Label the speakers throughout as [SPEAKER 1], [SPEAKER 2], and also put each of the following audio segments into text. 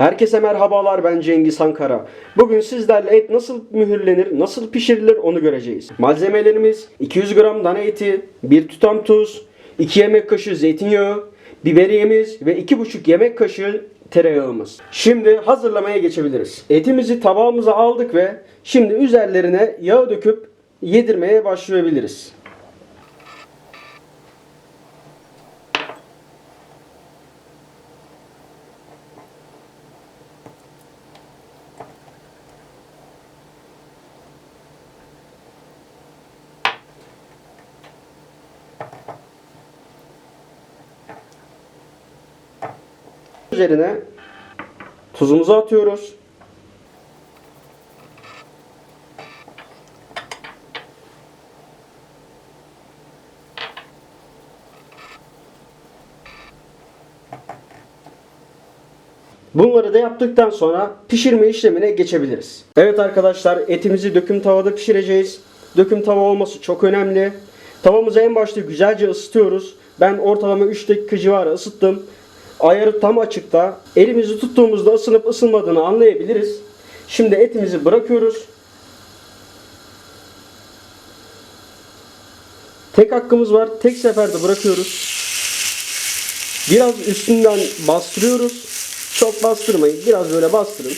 [SPEAKER 1] Herkese merhabalar ben Cengiz Ankara. Bugün sizlerle et nasıl mühürlenir, nasıl pişirilir onu göreceğiz. Malzemelerimiz 200 gram dana eti, 1 tutam tuz, 2 yemek kaşığı zeytinyağı, biberiyemiz ve 2,5 yemek kaşığı tereyağımız. Şimdi hazırlamaya geçebiliriz. Etimizi tabağımıza aldık ve şimdi üzerlerine yağ döküp yedirmeye başlayabiliriz. Üzerine tuzumuzu atıyoruz. Bunları da yaptıktan sonra pişirme işlemine geçebiliriz. Evet arkadaşlar etimizi döküm tavada pişireceğiz. Döküm tava olması çok önemli. Tavamızı en başta güzelce ısıtıyoruz. Ben ortalama 3 dakika civarı ısıttım. Ayarı tam açıkta. Elimizi tuttuğumuzda ısınıp ısınmadığını anlayabiliriz. Şimdi etimizi bırakıyoruz. Tek hakkımız var. Tek seferde bırakıyoruz. Biraz üstünden bastırıyoruz. Çok bastırmayın. Biraz böyle bastırın.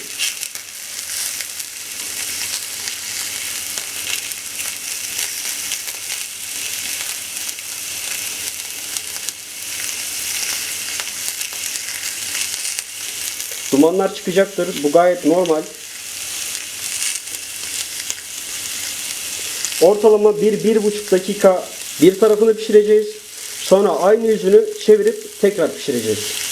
[SPEAKER 1] Dumanlar çıkacaktır. Bu gayet normal. Ortalama 1-1,5 dakika bir tarafını pişireceğiz. Sonra aynı yüzünü çevirip tekrar pişireceğiz.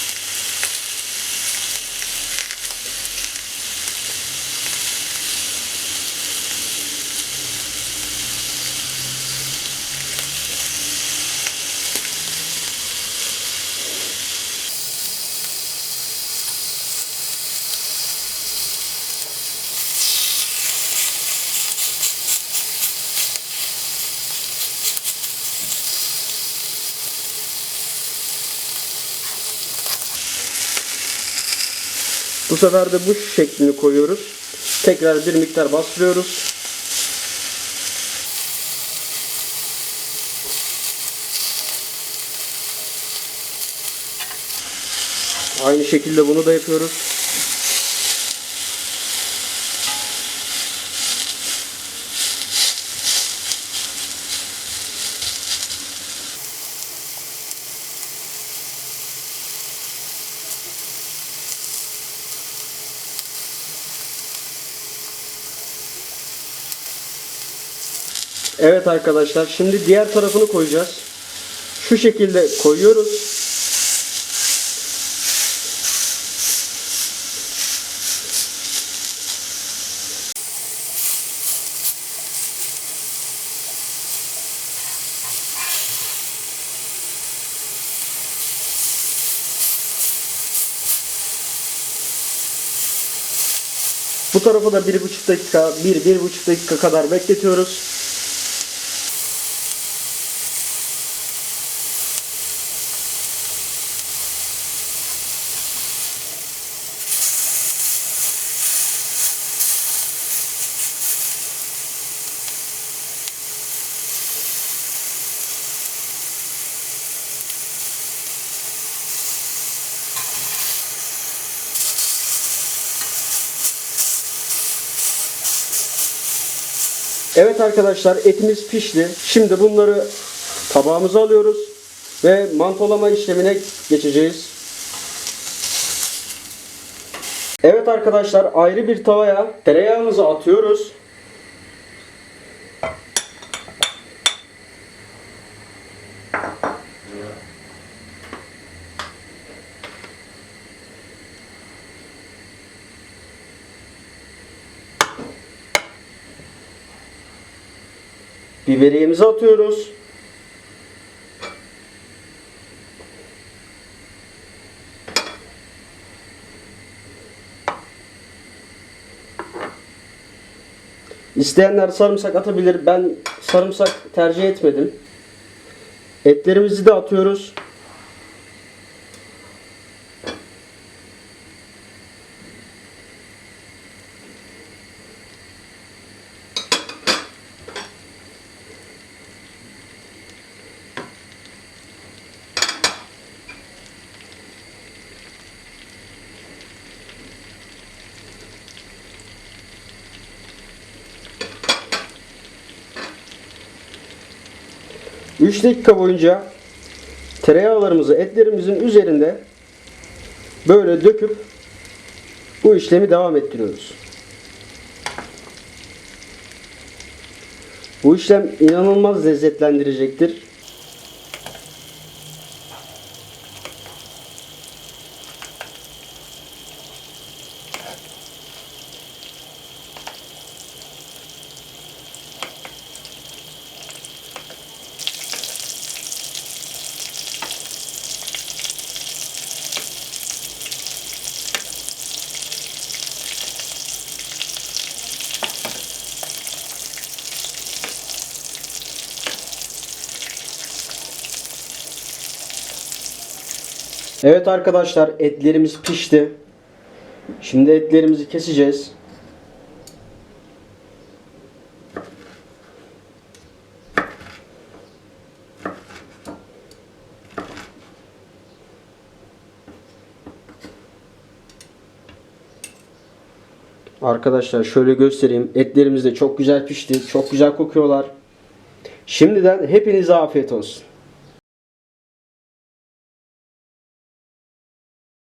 [SPEAKER 1] Bu sefer de bu şeklini koyuyoruz. Tekrar bir miktar bastırıyoruz. Aynı şekilde bunu da yapıyoruz. Evet arkadaşlar şimdi diğer tarafını koyacağız. Şu şekilde koyuyoruz. Bu tarafı da bir buçuk dakika, bir, bir buçuk dakika kadar bekletiyoruz. Evet arkadaşlar etimiz pişti. Şimdi bunları tabağımıza alıyoruz ve mantolama işlemine geçeceğiz. Evet arkadaşlar ayrı bir tavaya tereyağımızı atıyoruz. Biberiyemizi atıyoruz. İsteyenler sarımsak atabilir. Ben sarımsak tercih etmedim. Etlerimizi de atıyoruz. 3 dakika boyunca tereyağlarımızı etlerimizin üzerinde böyle döküp bu işlemi devam ettiriyoruz. Bu işlem inanılmaz lezzetlendirecektir. Evet arkadaşlar etlerimiz pişti. Şimdi etlerimizi keseceğiz. Arkadaşlar şöyle göstereyim. Etlerimiz de çok güzel pişti. Çok güzel kokuyorlar. Şimdiden hepinize afiyet olsun.